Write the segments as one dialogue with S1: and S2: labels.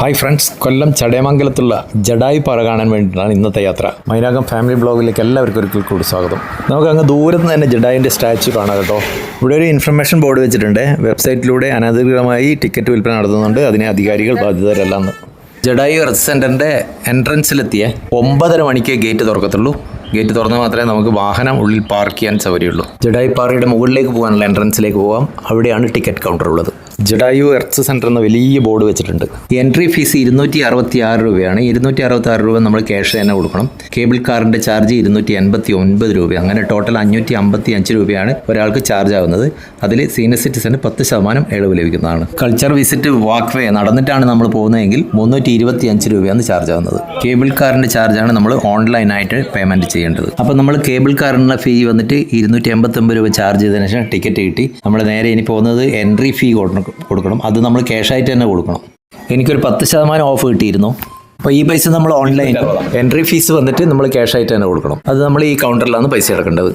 S1: Hi friends കൊല്ലം ചടയമംഗലത്തുള്ള ജഡായി പാറ കാണാൻ വേണ്ടിയിട്ടാണ് ഇന്നത്തെ യാത്ര. മൈനാകം ഫാമിലി ബ്ലോഗിലേക്ക് എല്ലാവർക്കും ഒരിക്കൽ കൂടി സ്വാഗതം. നമുക്ക് അങ്ങ് ദൂരത്ത് നിന്ന് തന്നെ ജഡായിന്റെ സ്റ്റാച്ചു കാണാം കേട്ടോ. ഇവിടെ ഒരു ഇൻഫർമേഷൻ ബോർഡ് വെച്ചിട്ടുണ്ട്. വെബ്സൈറ്റിലൂടെ അനധികൃതമായി ടിക്കറ്റ് വിൽപ്പന നടത്തുന്നുണ്ട്. അതിനെ അധികാരികൾ ബാധ്യതരല്ലെന്ന്. ജഡായി എർത്ത് സെന്ററിന്റെ എൻട്രൻസിലെത്തിയ ഒമ്പതര മണിക്ക് ഗേറ്റ് തുറക്കത്തുള്ളൂ. ഗേറ്റ് തുറന്നാൽ മാത്രമേ നമുക്ക് വാഹനം ഉള്ളിൽ പാർക്ക് ചെയ്യാൻ സൗകര്യമുള്ളൂ. ജഡായി പാറയുടെ മുകളിലേക്ക് പോകാനുള്ള എൻട്രൻസിലേക്ക് പോകാം അവിടെയാണ് ടിക്കറ്റ് കൗണ്ടർ ഉള്ളത്. ജഡായു എർത്ത് സെന്റർ എന്ന വലിയ ബോർഡ് വെച്ചിട്ടുണ്ട്. എൻട്രി ഫീസ് ഇരുന്നൂറ്റി അറുപത്തി ആറ് രൂപയാണ്. ഇരുന്നൂറ്റി അറുപത്തി ആറ് രൂപ നമ്മൾ ക്യാഷ് തന്നെ കൊടുക്കണം. കേബിൾ കാറിന്റെ ചാർജ് ഇരുന്നൂറ്റി എൺപത്തി ഒൻപത് രൂപ അങ്ങനെ ടോട്ടൽ അഞ്ഞൂറ്റി അമ്പത്തി അഞ്ച് രൂപയാണ് ഒരാൾക്ക് ചാർജ് ആവുന്നത്. അതിൽ സീനിയർ സിറ്റിസന് പത്ത് ശതമാനം ഇളവ് ലഭിക്കുന്നതാണ്. കൾച്ചർ വിസിറ്റ് വാക്ക് വേ നടന്നിട്ടാണ് നമ്മൾ പോകുന്നതെങ്കിൽ മുന്നൂറ്റി ഇരുപത്തി അഞ്ച് രൂപയാണ് ചാർജ് ആവുന്നത്. കേബിൾ കാറിന്റെ ചാർജാണ് നമ്മൾ ഓൺലൈനായിട്ട് പേയ്മെന്റ് ചെയ്യേണ്ടത്. അപ്പോൾ നമ്മൾ കേബിൾ കാറിനുള്ള ഫീ വന്നിട്ട് ഇരുന്നൂറ്റി എൺപത്തൊമ്പത് രൂപ ചാർജ് ചെയ്തതിനു ശേഷം ടിക്കറ്റ് കിട്ടി. നമ്മൾ നേരെ ഇനി പോകുന്നത് എൻട്രി ഫീ കൊടുക്കണം. അത് നമ്മൾ ക്യാഷായിട്ട് തന്നെ കൊടുക്കണം. എനിക്കൊരു പത്ത് ശതമാനം ഓഫ് കിട്ടിയിരുന്നു. അപ്പോൾ ഈ പൈസ നമ്മൾ ഓൺലൈൻ എൻട്രി ഫീസ് വന്നിട്ട് നമ്മൾ ക്യാഷ് ആയിട്ട് തന്നെ കൊടുക്കണം. അത് നമ്മൾ ഈ കൗണ്ടറിലാണ് പൈസ അടക്കേണ്ടത്.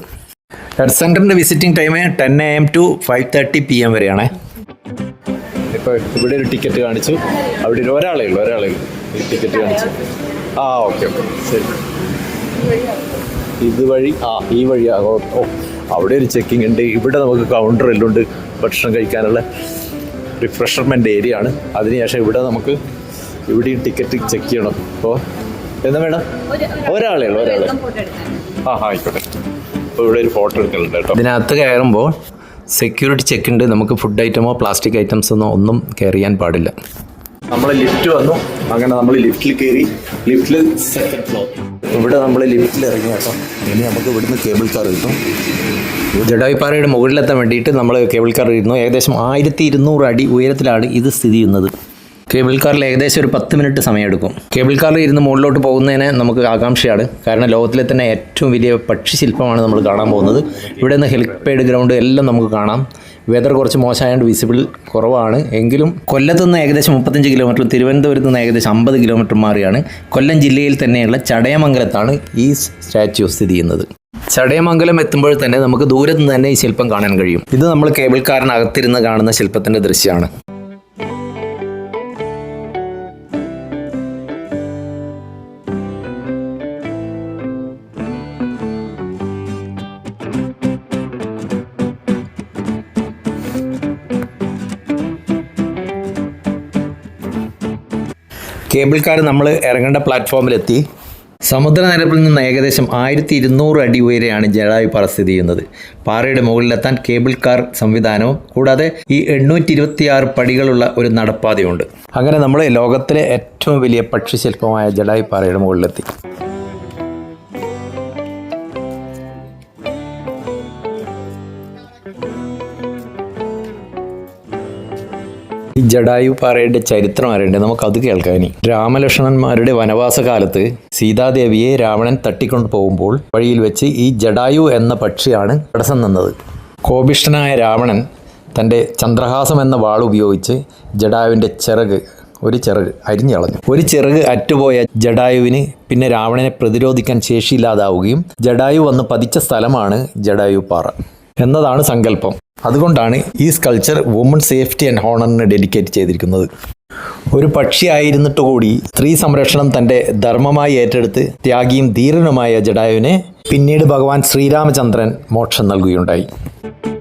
S1: ഹെഡ് സെന്ററിന്റെ visiting time ten A M to five thirty P M വരെയാണേ. ഇപ്പോൾ ഇവിടെ ഒരു ടിക്കറ്റ് കാണിച്ചു. അവിടെ ഒരു ഒരാളേ ഉള്ളൂ ഒരാളേ ഉള്ളൂ. ഈ ടിക്കറ്റ് കാണിച്ചു. ആ ഓക്കെ ഓക്കെ ശരി. ഇതുവഴി ആ ഈ വഴി ആ ഓ, അവിടെ ഒരു ചെക്കിംഗ് ഉണ്ട്. ഇവിടെ നമുക്ക് കൗണ്ടർ എല്ലാം ഉണ്ട് ഭക്ഷണം കഴിക്കാനുള്ള. റിഫ്രഷർമെന്റ് ഏരിയ ആണ്. അതിനുശേഷം ഇവിടെ നമുക്ക് ഇവിടെയും ടിക്കറ്റ് ചെക്ക് ചെയ്യണം. അപ്പോൾ എന്താ വേണം ഒരാളേ ഉള്ളൂ ഒരാളെ. ആ ആയിക്കോട്ടെ. അപ്പോൾ ഇവിടെ ഒരു ഫോട്ടോ എടുക്കലുണ്ട് കേട്ടോ. ഇതിനകത്ത് കയറുമ്പോൾ സെക്യൂരിറ്റി ചെക്ക് ഉണ്ട്. നമുക്ക് ഫുഡ് ഐറ്റമോ പ്ലാസ്റ്റിക് ഐറ്റംസ് ഒന്നും ഒന്നും കയറി ചെയ്യാൻ പാടില്ല. നമ്മൾ ലിഫ്റ്റ് വന്നു. അങ്ങനെ നമ്മൾ ലിഫ്റ്റിൽ കയറി. ലിഫ്റ്റിൽ സെക്കൻഡ് ഫ്ലോർ ഇവിടെ നമ്മൾ ലിഫ്റ്റിൽ ഇറങ്ങി കേട്ടോ. ഇനി നമുക്ക് ഇവിടുന്ന് കേബിൾ കാർ കിട്ടും. ജഡായിപ്പാറയുടെ മുകളിലെത്താൻ വേണ്ടിയിട്ട് നമ്മൾ കേബിൾ കാർ ഇരുന്നു. ഏകദേശം ആയിരത്തി ഇരുന്നൂറ് അടി ഉയരത്തിലാണ് ഇത് സ്ഥിതി ചെയ്യുന്നത്. കേബിൾ കാറിൽ ഏകദേശം ഒരു പത്ത് മിനിറ്റ് സമയമെടുക്കും. കേബിൾ കാറിൽ ഇരുന്ന് മുകളിലോട്ട് പോകുന്നതിന് നമുക്ക് ആകാംക്ഷയാണ്. കാരണം ലോകത്തിലെ തന്നെ ഏറ്റവും വലിയ പക്ഷി ശില്പമാണ് നമ്മൾ കാണാൻ പോകുന്നത്. ഇവിടെ നിന്ന് ഹെലിപ്പാഡ് ഗ്രൗണ്ട് എല്ലാം നമുക്ക് കാണാം. വെതർ കുറച്ച് മോശമായതുകൊണ്ട് വിസിബിൾ കുറവാണ്. എങ്കിലും കൊല്ലത്ത് നിന്ന് ഏകദേശം മുപ്പത്തഞ്ച് കിലോമീറ്റർ തിരുവനന്തപുരത്ത് നിന്ന് ഏകദേശം അമ്പത് കിലോമീറ്റർ മാറിയാണ്. കൊല്ലം ജില്ലയിൽ തന്നെയുള്ള ചടയമംഗലത്താണ് ഈ സ്റ്റാച്യു സ്ഥിതി ചെയ്യുന്നത്. ചടയമംഗലം എത്തുമ്പോൾ തന്നെ നമുക്ക് ദൂരത്ത് നിന്ന് തന്നെ ഈ ശില്പം കാണാൻ കഴിയും. ഇത് നമ്മൾ കേബിൾ കാറിനകത്തിരുന്ന് കാണുന്ന ശില്പത്തിന്റെ ദൃശ്യമാണ്. കേബിൾ കാർ നമ്മൾ ഇറങ്ങേണ്ട പ്ലാറ്റ്ഫോമിലെത്തി. സമുദ്രനിരപ്പിൽ നിന്ന് ഏകദേശം ആയിരത്തി ഇരുന്നൂറ് അടി ഉയരെയാണ് ജലായു പാറ സ്ഥിതി ചെയ്യുന്നത്. പാറയുടെ മുകളിലെത്താൻ കേബിൾ കാർ സംവിധാനവും കൂടാതെ ഈ എണ്ണൂറ്റി ഇരുപത്തിയാറ് പടികളുള്ള ഒരു നടപ്പാതയുണ്ട്. അങ്ങനെ നമ്മൾ ലോകത്തിലെ ഏറ്റവും വലിയ പക്ഷിശില്പമായ ജലായു പാറയുടെ മുകളിലെത്തി. ജഡായു പാറയുടെ ചരിത്രം അറിയണ്ടേ? അത് കേൾക്കാനി രാമലക്ഷ്മണന്മാരുടെ വനവാസ കാലത്ത് സീതാദേവിയെ രാവണൻ തട്ടിക്കൊണ്ടു പോകുമ്പോൾ വഴിയിൽ വെച്ച് ഈ ജഡായു എന്ന പക്ഷിയാണ് തടസ്സം നിന്നത്. കോപിഷ്ഠനായ രാവണൻ തന്റെ ചന്ദ്രഹാസം എന്ന വാൾ ഉപയോഗിച്ച് ജഡായുവിന്റെ ചിറക് ഒരു ചിറക് അരിഞ്ഞളഞ്ഞു. ഒരു ചിറക് അറ്റുപോയ ജഡായുവിന് പിന്നെ രാവണനെ പ്രതിരോധിക്കാൻ ശേഷിയില്ലാതാവുകയും ജഡായു വന്ന് പതിച്ച സ്ഥലമാണ് ജഡായു പാറ എന്നതാണ് സങ്കല്പം. അതുകൊണ്ടാണ് ഈ സ്കൾച്ചർ വുമൺ സേഫ്റ്റി ആൻഡ് ഹോണറിന് ഡെഡിക്കേറ്റ് ചെയ്തിരിക്കുന്നത്. ഒരു പക്ഷിയായിരുന്നിട്ട് കൂടി സ്ത്രീ സംരക്ഷണം തന്റെ ധർമ്മമായി ഏറ്റെടുത്ത് ത്യാഗിയും ധീരനുമായ ജഡായുവിനെ പിന്നീട് ഭഗവാൻ ശ്രീരാമചന്ദ്രൻ മോക്ഷം നൽകുകയുണ്ടായി.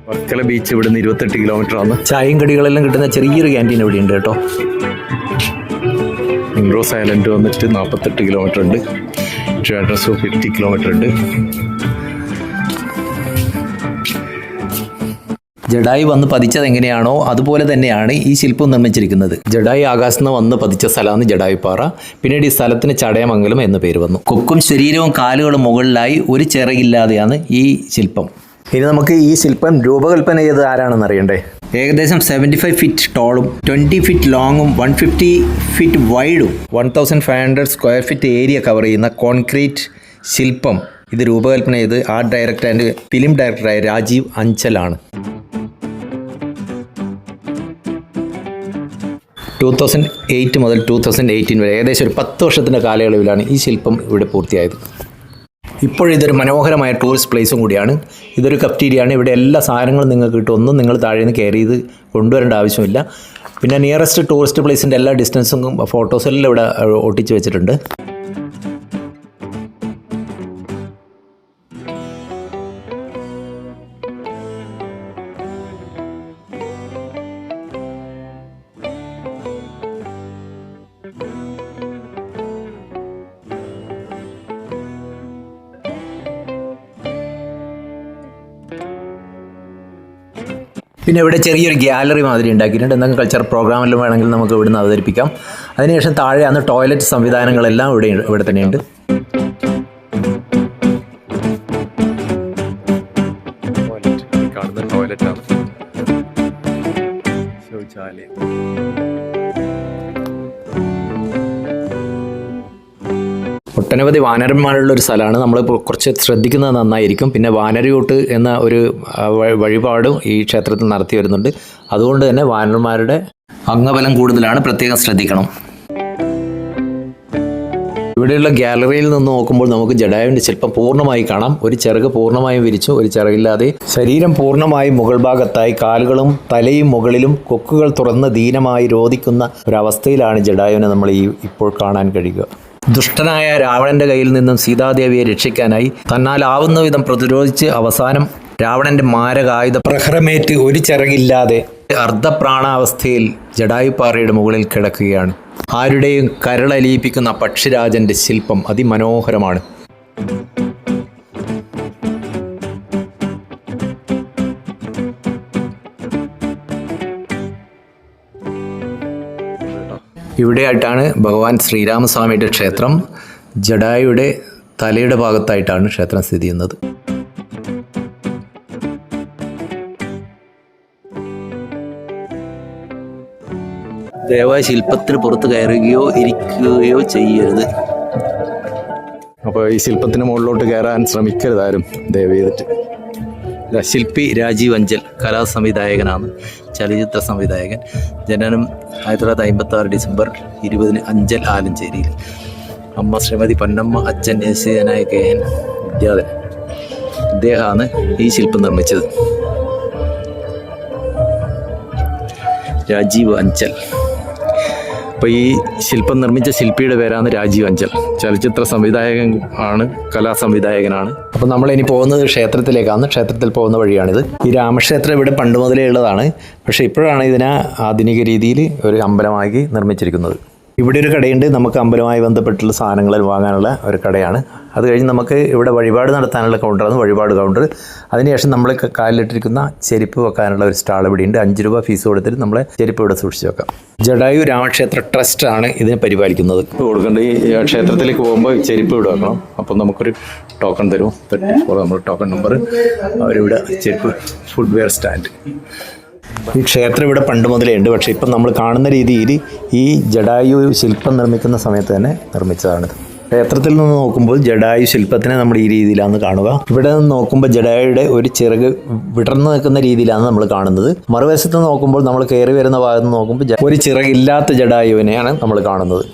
S1: വർക്കല ബീച്ച് ഇവിടുന്ന് ഇരുപത്തെട്ട് കിലോമീറ്റർ ആണ്. ചായയും കടികളെല്ലാം കിട്ടുന്ന ചെറിയൊരു ക്യാന്റീൻ ഇവിടെ ഉണ്ട് കേട്ടോ. ഇൻഡോസ് ഐലൻഡ് വന്നിട്ട് നാൽപ്പത്തെട്ട് കിലോമീറ്റർ ഉണ്ട്. ട്രാഡ്രസ് ഫിഫ്റ്റി കിലോമീറ്റർ ഉണ്ട്. ജഡായി വന്ന് പതിച്ചത് എങ്ങനെയാണോ അതുപോലെ തന്നെയാണ് ഈ ശില്പം നിർമ്മിച്ചിരിക്കുന്നത്. ജഡായി ആകാശത്ത് നിന്ന് വന്ന് പതിച്ച സ്ഥലമാണ് ജഡായി പാറ പിന്നീട് ഈ സ്ഥലത്തിന് ചടയമംഗലം എന്ന പേര് വന്നു. കൊക്കും ശരീരവും കാലുകളും മുകളിലായി ഒരു ചിറകില്ലാതെയാണ് ഈ ശില്പം. ഇനി നമുക്ക് ഈ ശില്പം രൂപകൽപ്പന ചെയ്തത് ആരാണെന്ന് അറിയണ്ടേ? ഏകദേശം സെവന്റി ഫൈവ് ഫീറ്റ് ടോളും ട്വന്റി ഫീറ്റ് ലോങ്ങും one fifty feet വൈഡും one thousand five hundred square feet area cover ചെയ്യുന്ന കോൺക്രീറ്റ് ശില്പം ഇത് രൂപകൽപ്പന ചെയ്ത് ആർട്ട് ഡയറക്ടർ ആൻഡ് ഫിലിം ഡയറക്ടറായ രാജീവ് അഞ്ചലാണ്. ടൂ തൗസൻഡ് എയ്റ്റ് മുതൽ ടു തൗസൻഡ് എയ്റ്റീൻ വരെ ഏകദേശം ഒരു പത്ത് വർഷത്തിന്റെ കാലയളവിലാണ് ഈ ശില്പം ഇവിടെ പൂർത്തിയായത്. ഇപ്പോഴിതൊരു മനോഹരമായ ടൂറിസ്റ്റ് പ്ലേസും കൂടിയാണ്. ഇതൊരു കപ്റ്റീരിയാണ് ഇവിടെ എല്ലാ സാധനങ്ങളും നിങ്ങൾക്ക് കിട്ടും. ഒന്നും നിങ്ങൾ താഴെ നിന്ന് കയറി ചെയ്ത് കൊണ്ടുവരേണ്ട ആവശ്യമില്ല. പിന്നെ നിയറസ്റ്റ് ടൂറിസ്റ്റ് പ്ലേസിന്റെ എല്ലാ ഡിസ്റ്റൻസും ഫോട്ടോസെല്ലാം ഇവിടെ ഒട്ടിച്ച് വെച്ചിട്ടുണ്ട്. പിന്നെ ഇവിടെ ചെറിയൊരു ഗ്യാലറി മാതിരി ഉണ്ടാക്കിയിട്ടുണ്ട്. എന്തെങ്കിലും കൾച്ചർ പ്രോഗ്രാമിലും വേണമെങ്കിൽ നമുക്ക് ഇവിടുന്ന് അവതരിപ്പിക്കാം. അതിനുശേഷം താഴെ അന്ന് ടോയ്ലറ്റ് സംവിധാനങ്ങളെല്ലാം ഇവിടെ ഇവിടെ തന്നെയുണ്ട്. ഒട്ടനവധി വാനരന്മാരുള്ള ഒരു സ്ഥലമാണ് നമ്മൾ കുറച്ച് ശ്രദ്ധിക്കുന്നത് നന്നായിരിക്കും. പിന്നെ വാനരയൂട്ട് എന്ന ഒരു വഴിപാടും ഈ ക്ഷേത്രത്തിൽ നടത്തി വരുന്നുണ്ട്. അതുകൊണ്ട് തന്നെ വാനരന്മാരുടെ അംഗബലം കൂടുതലാണ്. പ്രത്യേകം ശ്രദ്ധിക്കണം. ഇവിടെയുള്ള ഗാലറിയിൽ നിന്ന് നോക്കുമ്പോൾ നമുക്ക് ജഡായുവിന്റെ ശില്പം പൂർണമായി കാണാം. ഒരു ചിറക് പൂർണമായും വിരിച്ചു. ഒരു ചിറകില്ലാതെ ശരീരം പൂർണമായും മുകൾ ഭാഗത്തായി കാലുകളും തലയും മുകളിലും കൊക്കുകൾ തുറന്ന് ദീനമായി രോധിക്കുന്ന ഒരവസ്ഥയിലാണ് ജഡായുവിനെ നമ്മൾ ഈ ഇപ്പോൾ കാണാൻ കഴിയുക. ദുഷ്ടനായ രാവണന്റെ കയ്യിൽ നിന്നും സീതാദേവിയെ രക്ഷിക്കാനായി തന്നാലാവുന്ന വിധം പ്രതിരോധിച്ച് അവസാനം രാവണന്റെ മാരകായുധ പ്രഹരമേറ്റ് ഒരു ചിറകില്ലാതെ അർദ്ധപ്രാണാവസ്ഥയിൽ ജഡായുപ്പാറയുടെ മുകളിൽ കിടക്കുകയാണ്. ആരുടെയും കരളലിയിപ്പിക്കുന്ന പക്ഷിരാജന്റെ ശില്പം അതിമനോഹരമാണ്. ഇവിടെയായിട്ടാണ് ഭഗവാൻ ശ്രീരാമസ്വാമിയുടെ ക്ഷേത്രം. ജഡായുടെ തലയുടെ ഭാഗത്തായിട്ടാണ് ക്ഷേത്രം സ്ഥിതി ചെയ്യുന്നത്. ദയവായി ശില്പത്തിന് പുറത്ത് കയറുകയോ ഇരിക്കുകയോ ചെയ്യരുത്. അപ്പോൾ ഈ ശില്പത്തിന് മുകളിലോട്ട് കയറാൻ ശ്രമിക്കരുതാരും ദയവ് ചെയ്തിട്ട്. ശില്പി രാജീവ് അഞ്ചൽ കലാ സംവിധായകനാണ് ചലച്ചിത്ര സംവിധായകൻ. ജനനം ആയിരത്തി തൊള്ളായിരത്തി അമ്പത്തി ആറ് ഡിസംബർ ഇരുപതിന് അഞ്ചൽ ആലഞ്ചേരിയിൽ. അമ്മ ശ്രീമതി പൊന്നമ്മ അച്ഛൻ എസ് നായ കെ എൻ വിദ്യാധരൻ. ഇദ്ദേഹമാണ് ഈ ശില്പം നിർമ്മിച്ചത്. രാജീവ് അഞ്ചൽ. അപ്പോൾ ഈ ശില്പം നിർമ്മിച്ച ശില്പിയുടെ പേരാണ് രാജീവ് അഞ്ചൽ. ചലച്ചിത്ര സംവിധായകൻ ആണ് കലാ സംവിധായകനാണ്. അപ്പോൾ നമ്മൾ ഇനി പോകുന്നത് ക്ഷേത്രത്തിലേക്കാണ്. ക്ഷേത്രത്തിൽ പോകുന്ന വഴിയാണിത്. ഈ രാമക്ഷേത്രം ഇവിടെ പണ്ട് മുതലേ ഉള്ളതാണ്. പക്ഷേ ഇപ്പോഴാണ് ഇതിനെ ആധുനിക രീതിയിൽ ഒരു അമ്പലമാക്കി നിർമ്മിച്ചിരിക്കുന്നത്. ഇവിടെ ഒരു കടയുണ്ട്. നമുക്ക് അമ്പലവുമായി ബന്ധപ്പെട്ടുള്ള സാധനങ്ങൾ വാങ്ങാനുള്ള ഒരു കടയാണ്. അത് കഴിഞ്ഞ് നമുക്ക് ഇവിടെ വഴിപാട് നടത്താനുള്ള കൗണ്ടറാണ് വഴിപാട് കൗണ്ടർ അതിനുശേഷം നമ്മൾ കാലിലിട്ടിരിക്കുന്ന ചെരുപ്പ് വെക്കാനുള്ള ഒരു സ്റ്റാൾ ഇവിടെ ഉണ്ട്. അഞ്ച് രൂപ ഫീസ് കൊടുത്തിട്ട് നമ്മൾ ചെരുപ്പ് ഇവിടെ സൂക്ഷിച്ച് വെക്കാം. ജഡായു രാമക്ഷേത്ര ട്രസ്റ്റ് ആണ് ഇതിനെ പരിപാലിക്കുന്നത്. കൊടുക്കേണ്ട ഈ ക്ഷേത്രത്തിലേക്ക് പോകുമ്പോൾ ചെരുപ്പ് ഇവിടെ വെക്കണം. അപ്പം നമുക്കൊരു ടോക്കൺ തരും. നമ്മൾ ടോക്കൺ നമ്പർ അവരിവിടെ ചെരുപ്പ് ഫുഡ് വെയർ സ്റ്റാൻഡ് ഈ ക്ഷേത്രം ഇവിടെ പണ്ട് മുതലേ ഉണ്ട്. പക്ഷേ ഇപ്പം നമ്മൾ കാണുന്ന രീതിയിൽ ഈ ജഡായു ശില്പം നിർമ്മിക്കുന്ന സമയത്ത് തന്നെ നിർമ്മിച്ചതാണിത് ക്ഷേത്രത്തിൽ നിന്ന് നോക്കുമ്പോൾ ജഡായു ശില്പത്തിനെ നമ്മൾ ഈ രീതിയിലാണ് കാണുക. ഇവിടെ നിന്ന് നോക്കുമ്പോൾ ജഡായുടെ ഒരു ചിറക് വിടർന്നു നിൽക്കുന്ന രീതിയിലാണ് നമ്മൾ കാണുന്നത്. മറുവശത്ത് നോക്കുമ്പോൾ നമ്മൾ കയറി വരുന്ന ഭാഗത്ത് നോക്കുമ്പോൾ ഒരു ചിറകില്ലാത്ത ജഡായുവിനെയാണ് നമ്മൾ കാണുന്നത്.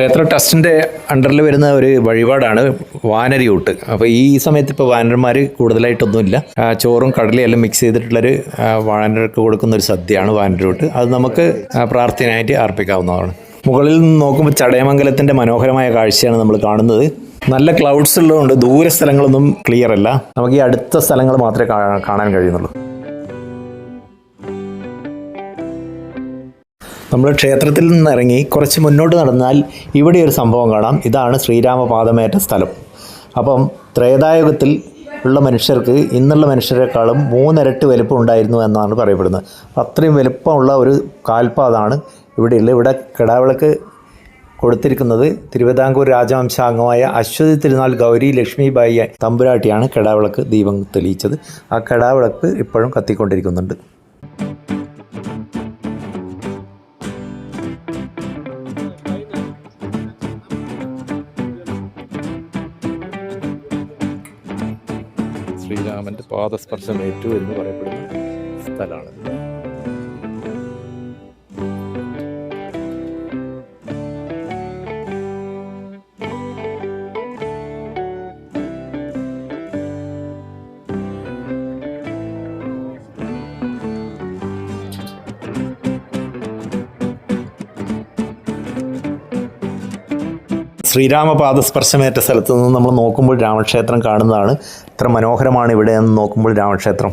S1: ക്ഷേത്ര ട്രസ്റ്റിന്റെ അണ്ടറിൽ വരുന്ന ഒരു വഴിപാടാണ് വാനരിയൂട്ട് അപ്പോൾ ഈ സമയത്ത് ഇപ്പോൾ വാനരന്മാർ കൂടുതലായിട്ടൊന്നുമില്ല. ചോറും കടലയും എല്ലാം മിക്സ് ചെയ്തിട്ടുള്ളൊരു വാനരക്ക് കൊടുക്കുന്ന ഒരു സദ്യയാണ് വാനരൂട്ട് അത് നമുക്ക് പ്രാർത്ഥനയായിട്ട് അർപ്പിക്കാവുന്നതാണ്. മുകളിൽ നിന്ന് നോക്കുമ്പോൾ ചടയമംഗലത്തിന്റെ മനോഹരമായ കാഴ്ചയാണ് നമ്മൾ കാണുന്നത്. നല്ല ക്ലൗഡ്സ് ഉള്ളതുകൊണ്ട് ദൂര സ്ഥലങ്ങളൊന്നും ക്ലിയർ അല്ല. നമുക്ക് ഈ അടുത്ത സ്ഥലങ്ങൾ മാത്രമേ കാണാൻ കഴിയുന്നുള്ളൂ. നമ്മൾ ക്ഷേത്രത്തിൽ നിന്ന് ഇറങ്ങി കുറച്ച് മുന്നോട്ട് നടന്നാൽ ഇവിടെ ഒരു സംഭവം കാണാം. ഇതാണ് ശ്രീരാമപാദമേറ്റ സ്ഥലം. അപ്പം ത്രേതായുഗത്തിൽ ഉള്ള മനുഷ്യർക്ക് ഇന്നുള്ള മനുഷ്യരെക്കാളും മൂന്നിരട്ടി വലിപ്പം ഉണ്ടായിരുന്നു എന്നാണ് പറയപ്പെടുന്നത്. അത്രയും വലിപ്പമുള്ള ഒരു കാൽപാതാണ് ഇവിടെയുള്ളത് ഇവിടെ കിടാവിളക്ക് കൊടുത്തിരിക്കുന്നത് തിരുവിതാംകൂർ രാജവംശാംഗമായ അശ്വതി തിരുനാൾ ഗൗരി ലക്ഷ്മിബായി തമ്പുരാട്ടിയാണ് കിടാവിളക്ക് ദീപം തെളിയിച്ചത്. ആ കിടാവിളക്ക് ഇപ്പോഴും കത്തിക്കൊണ്ടിരിക്കുന്നുണ്ട്. ശ്രീരാമന്റെ പാദസ്പർശം ഏറ്റു എന്ന് പറയപ്പെടുന്ന സ്ഥലമാണ്. ശ്രീരാമപാദസ്പർശമേറ്റ സ്ഥലത്ത് നിന്ന് നമ്മൾ നോക്കുമ്പോൾ രാമക്ഷേത്രം കാണുന്നതാണ്. ഇത്ര മനോഹരമാണ് ഇവിടെ എന്ന് നോക്കുമ്പോൾ രാമക്ഷേത്രം.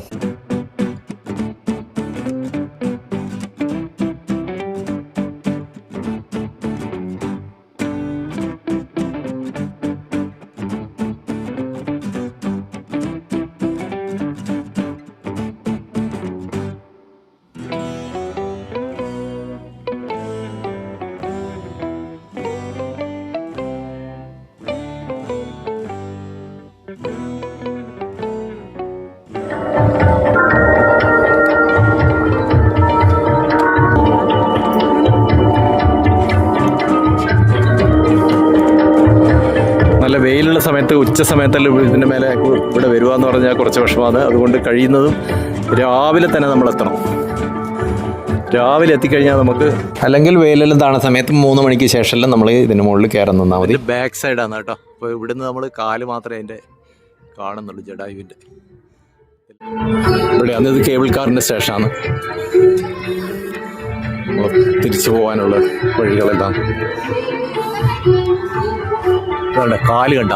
S1: നല്ല വെയിലുള്ള സമയത്ത് ഉച്ച സമയത്തല്ല ഇതിന്റെ മേലെ ഇവിടെ വരിക എന്ന് പറഞ്ഞാൽ കുറച്ച് വിഷമമാണ്. അതുകൊണ്ട് കഴിയുന്നതും രാവിലെ തന്നെ നമ്മൾ എത്തണം. രാവിലെ എത്തിക്കഴിഞ്ഞാൽ നമുക്ക് അല്ലെങ്കിൽ വെയിലെല്ലാം താണ സമയത്ത് മൂന്ന് മണിക്ക് ശേഷമെല്ലാം നമ്മൾ ഇതിന് മുകളിൽ കയറാൻ നിന്നാൽ മതി. ബാക്ക് സൈഡാണ് കേട്ടോ. അപ്പോൾ ഇവിടുന്ന് നമ്മൾ കാൽ മാത്രമേ അതിന്റെ കാണുന്നുള്ളൂ ജഡായുവിന്റെ ഇവിടെയാണ് ഇത് കേബിൾ കാറിന്റെ സ്റ്റേഷനാണ് നമ്മൾ തിരിച്ചു പോകാനുള്ള വഴികളെല്ലാം. ഇതാണ്ട് കാൽ കണ്ട.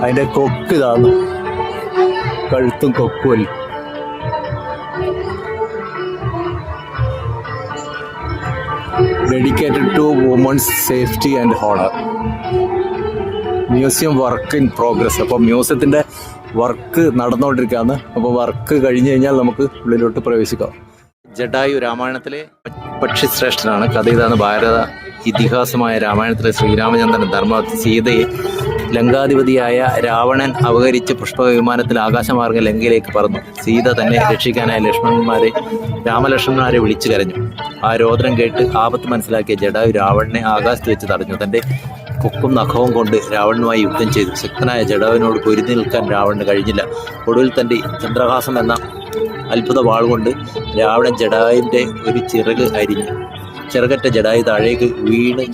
S1: അതിന്റെ കൊക്ക് ഇതാന്ന്. കഴുത്തും കൊക്കും dedicated to women's safety and honour museum work in progress അപ്പോൾ മ്യൂസിയത്തിന്റെ വർക്ക് നടന്നുകൊണ്ടിരിക്കുകയാണ്. അപ്പോൾ വർക്ക് കഴിഞ്ഞു കഴിഞ്ഞാൽ നമുക്ക് ഉള്ളിലോട്ട് പ്രവേശിക്കാം. ജഡായു രാമായണത്തിലെ പക്ഷിശ്രേഷ്ഠനാണ് കഥ ഇതാണ് ഭാരത ഇതിഹാസമായ രാമായണത്തിലെ ശ്രീരാമചന്ദ്രൻ ധർമ്മ സീതയെ ലങ്കാധിപതിയായ രാവണൻ അപഹരിച്ച് പുഷ്പവിമാനത്തിൽ ആകാശമാർഗം ലങ്കയിലേക്ക് പറന്നു. സീത തന്നെ രക്ഷിക്കാനായി ലക്ഷ്മണന്മാരെ രാമലക്ഷ്മണന്മാരെ വിളിച്ചു കരഞ്ഞു. ആ രോദനം കേട്ട് ആപത്ത് മനസ്സിലാക്കിയ ജഡായു രാവണനെ ആകാശത്ത് വെച്ച് തടഞ്ഞു. തന്റെ കൊക്കും നഖവും കൊണ്ട് രാവണനുമായി യുദ്ധം ചെയ്തു. ശക്തനായ ജഡാവിനോട് പൊരുതി നിൽക്കാൻ രാവണന് കഴിഞ്ഞില്ല. ഒടുവിൽ തന്റെ ചന്ദ്രഹാസം എന്ന അത്ഭുത വാൾ കൊണ്ട് രാവണൻ ജഡായുവിന്റെ ഒരു ചിറക് അരിഞ്ഞു. ചിറകറ്റ ജഡായു താഴേക്ക് വീണ്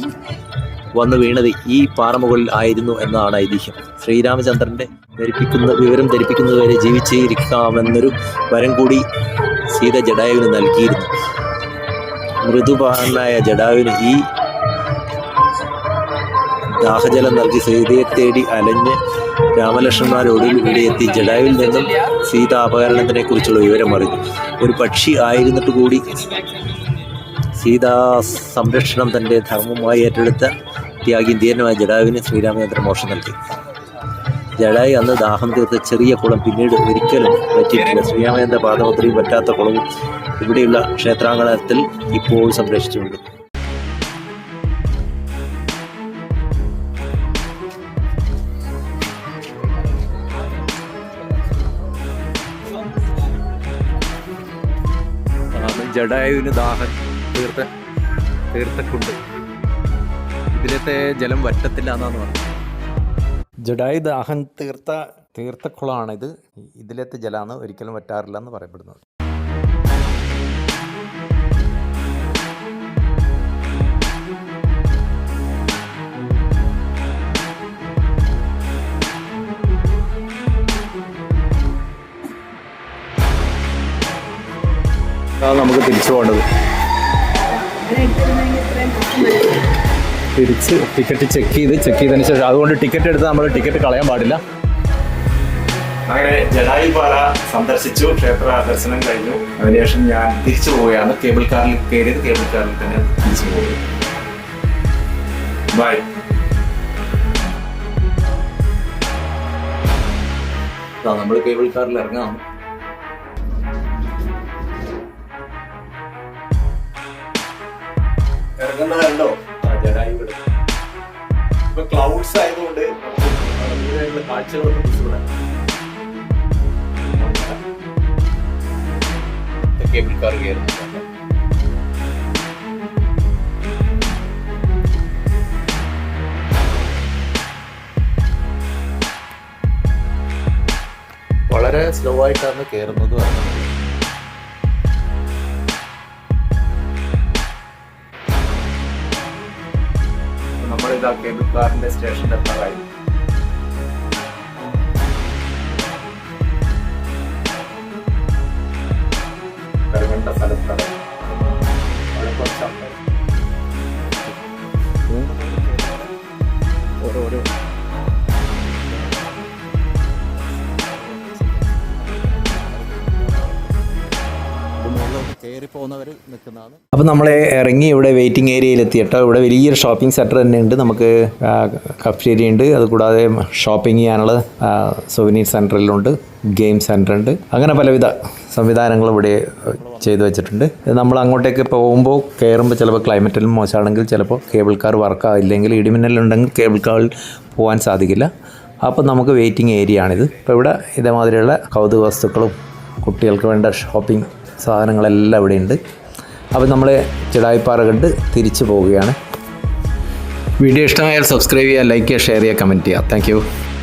S1: വന്ന് വീണത് ഈ പാറമുകളിൽ ആയിരുന്നു എന്നാണ് ഐതിഹ്യം. ശ്രീരാമചന്ദ്രന്റെ ധരിപ്പിക്കുന്ന വിവരം ധരിപ്പിക്കുന്നതുവരെ ജീവിച്ചിരിക്കാമെന്നൊരു വരം കൂടി സീത ജഡായുവിന് നൽകിയിരുന്നു. മൃദുപാഹനായ ജഡായുവിന് ഈ ദാഹജലം നൽകി സീതയെ തേടി അലഞ്ഞ് രാമലക്ഷ്മണന്മാരോടിൽ ഇവിടെയെത്തി. ജഡായുവിൽ നിന്നും സീത അപകരണത്തിനെ കുറിച്ചുള്ള വിവരം അറിഞ്ഞു ഒരു പക്ഷി ആയിരുന്നിട്ട് കൂടി സീതാ സംരക്ഷണം തന്റെ ധർമ്മമായി ഏറ്റെടുത്ത ത്യാഗി ധീരനുമായ ജഡാവിന് ശ്രീരാമചന്ദ്രൻ മോഷം നൽകി. ജഡായി അന്ന് ദാഹം തീർത്ത ചെറിയ കുളം പിന്നീട് ഒരിക്കലും പറ്റിയിട്ടില്ല ശ്രീരാമചന്ദ്ര പാദപത്രിയും പറ്റാത്ത കുളവും ഇവിടെയുള്ള ക്ഷേത്രാങ്കണത്തിൽ ഇപ്പോൾ സംരക്ഷിച്ചുകൊണ്ട് ജഡായുവിന് ദാഹം തീർത്ത തീർത്തക്കുണ്ട്. ഇതിലത്തെ ജലം വറ്റത്തില്ല എന്നാന്ന് പറഞ്ഞു. ജഡായു ദാഹം തീർത്ത തീർത്ഥക്കുളമാണിത് ഇതിലത്തെ ജലമാണ് ഒരിക്കലും വറ്റാറില്ല എന്ന് പറയപ്പെടുന്നത് നമുക്ക് തിരിച്ചു പോകേണ്ടത്. തിരിച്ച് ടിക്കറ്റ് ചെക്ക് ചെയ്ത് ചെക്ക് ചെയ്തതിന് ശേഷം അതുകൊണ്ട് ടിക്കറ്റ് എടുത്ത് നമ്മൾ ടിക്കറ്റ് കളയാൻ പാടില്ല. അങ്ങനെ ജഡായി പാല സന്ദർശിച്ചു ക്ഷേത്ര ദർശനം കഴിഞ്ഞു. അതിനുശേഷം ഞാൻ തിരിച്ചു പോവുകയാണ്. കേബിൾ കാറിൽ കയറിയത് കേബിൾ കാറിൽ തന്നെ തിരിച്ചു പോയി. ബൈ നമ്മൾ കേബിൾ കാറിൽ ഇറങ്ങാം ഇറങ്ങുന്നത് കണ്ടോ ആ ജഡായു കിടക്കുന്നു. ഇപ്പൊ ക്ലൗഡ്സ് ആയതുകൊണ്ട് കാഴ്ചകളൊന്നും കയറുന്നു വളരെ സ്ലോ ആയിട്ടാണ് കയറുന്നത് നമ്മളിതാ കേബിൾ കാറിന്റെ സ്റ്റേഷനിൽ എത്താറായി ഇറങ്ങേണ്ട സ്ഥലത്താണ് അവിടെ കുറച്ച് ആൾക്കാര്. ഓരോ ഓരോ
S2: പോകുന്നവർ
S1: അപ്പോൾ നമ്മൾ ഇറങ്ങി ഇവിടെ വെയിറ്റിംഗ് ഏരിയയിൽ എത്തിയിട്ടോ ഇവിടെ വലിയൊരു ഷോപ്പിംഗ് സെന്റർ തന്നെ ഉണ്ട്. നമുക്ക് കഫ്റ്റേരിയ ഉണ്ട്. അതുകൂടാതെ ഷോപ്പിംഗ് ചെയ്യാനുള്ള സുവനീർ സെന്ററിലുണ്ട് ഗെയിം സെന്റർ ഉണ്ട്. അങ്ങനെ പലവിധ സംവിധാനങ്ങൾ ഇവിടെ ചെയ്തു വെച്ചിട്ടുണ്ട്. നമ്മൾ അങ്ങോട്ടേക്ക് പോകുമ്പോൾ കയറുമ്പോൾ ചിലപ്പോൾ ക്ലൈമറ്റിൽ മോശമാണെങ്കിൽ ചിലപ്പോൾ കേബിൾ കാർ വർക്കാവില്ലെങ്കിൽ ഇടിമിന്നലുണ്ടെങ്കിൽ കേബിൾ കാറിൽ പോകാൻ സാധിക്കില്ല. അപ്പോൾ നമുക്ക് വെയിറ്റിംഗ് ഏരിയ ആണിത്. ഇപ്പോൾ ഇവിടെ ഇതേമാതിരിയുള്ള കൗതുക വസ്തുക്കളും കുട്ടികൾക്ക് വേണ്ട ഷോപ്പിംഗ് സാധനങ്ങളെല്ലാം ഇവിടെ ഉണ്ട് അപ്പോൾ നമ്മൾ ചിടായിപ്പാറ കണ്ട് തിരിച്ചു പോവുകയാണ്. വീഡിയോ ഇഷ്ടമായാൽ സബ്സ്ക്രൈബ് ചെയ്യുക ലൈക്ക് ചെയ്യുക ഷെയർ ചെയ്യുക കമന്റ് ചെയ്യുക. താങ്ക്